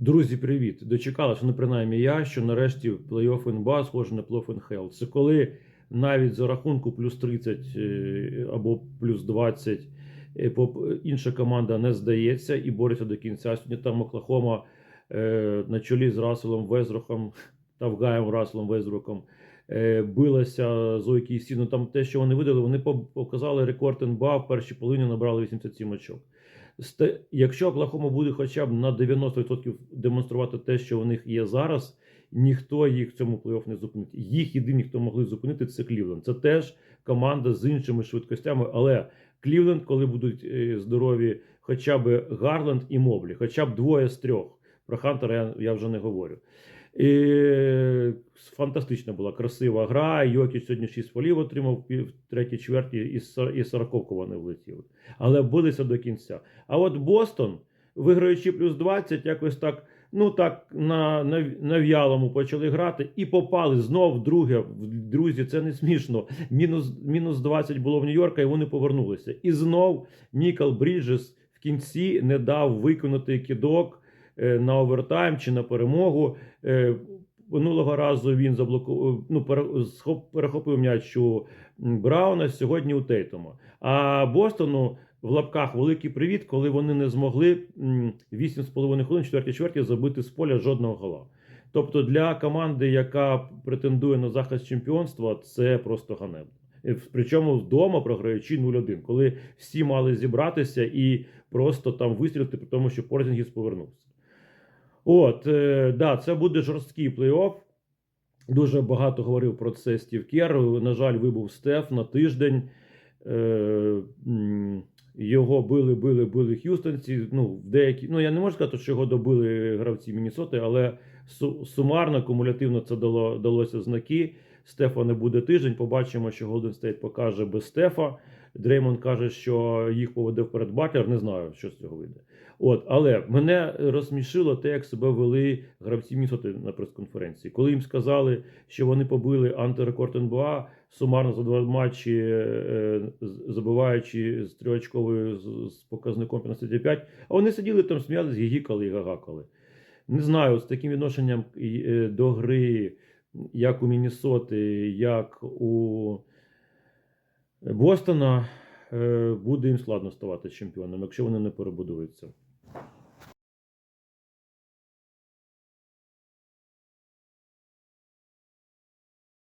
Друзі, привіт! Дочекалися, ну принаймні я, що нарешті плей-офф НБА схоже на плей-офф НХЛ. Це коли навіть за рахунку плюс 30 е, або плюс 20 е, інша команда не здається і бореться до кінця. Сьогодні там Оклахома е, на чолі з Расселом Везрухом та Вгаєм Расселом Везрухом билася з OKC. Ну там те, що вони видали, вони показали рекорд НБА в першій половині набрали 87 очок. Якщо Оклахома буде хоча б на 90% демонструвати те, що у них є зараз, ніхто їх в цьому плей-офф не зупинить. Їх єдині, хто могли зупинити, це Клівленд. Це теж команда з іншими швидкостями. Але Клівленд, коли будуть е, здорові, хоча б Гарленд і Моблі, хоча б двоє з трьох. Про Хантера я, я вже не говорю. І фантастична була красива гра. Йокіч сьогодні 6 фолів отримав в третій чверті і сор- і сороковку вони влетіли. Але билися до кінця. А от Бостон, виграючи плюс 20, якось так, ну так на, на, на в'ялому почали грати і попали знов вдруге. Друзі, це не смішно. Мінус, мінус 20 було в Нью-Йорка, і вони повернулися. І знов Нікол Бріджес в кінці не дав виконати кидок е, на овертайм чи на перемогу. Минулого разу він заблокував, ну, перехопив м'яч у Брауна сьогодні у Тейтума. А Бостону в лапках великий привіт, коли вони не змогли м, 8,5 хвилин, 4 чверті забити з поля жодного гола. Тобто для команди, яка претендує на захист чемпіонства, це просто ганебно. Е, Причому вдома програючи 0-1, коли всі мали зібратися і просто там вистрілити, при тому, що Порзінгіс повернувся. От, е, да, це буде жорсткий плей-офф. Дуже багато говорив про це Стів Кер. На жаль, вибув Стеф на тиждень. Е, його били, били, били х'юстонці. Ну, деякі, ну я не можу сказати, що його добили гравці Мінісоти, але су- сумарно, кумулятивно це дало, далося знаки. Стефа не буде тиждень. Побачимо, що Голден Стейт покаже без Стефа. Дреймон каже, що їх поведе вперед Батлер. Не знаю, що з цього вийде. От, але мене розсмішило те, як себе вели гравці Мінісоти на прес-конференції. Коли їм сказали, що вони побили антирекорд НБА сумарно за два матчі, е, забиваючи з трьохочковою з показником 55, а вони сиділи там, сміялись, гігікали і гагакали. Не знаю, з таким відношенням е, до гри, як у Міннесоти, як у Бостона, е, буде їм складно ставати чемпіоном, якщо вони не перебудуються.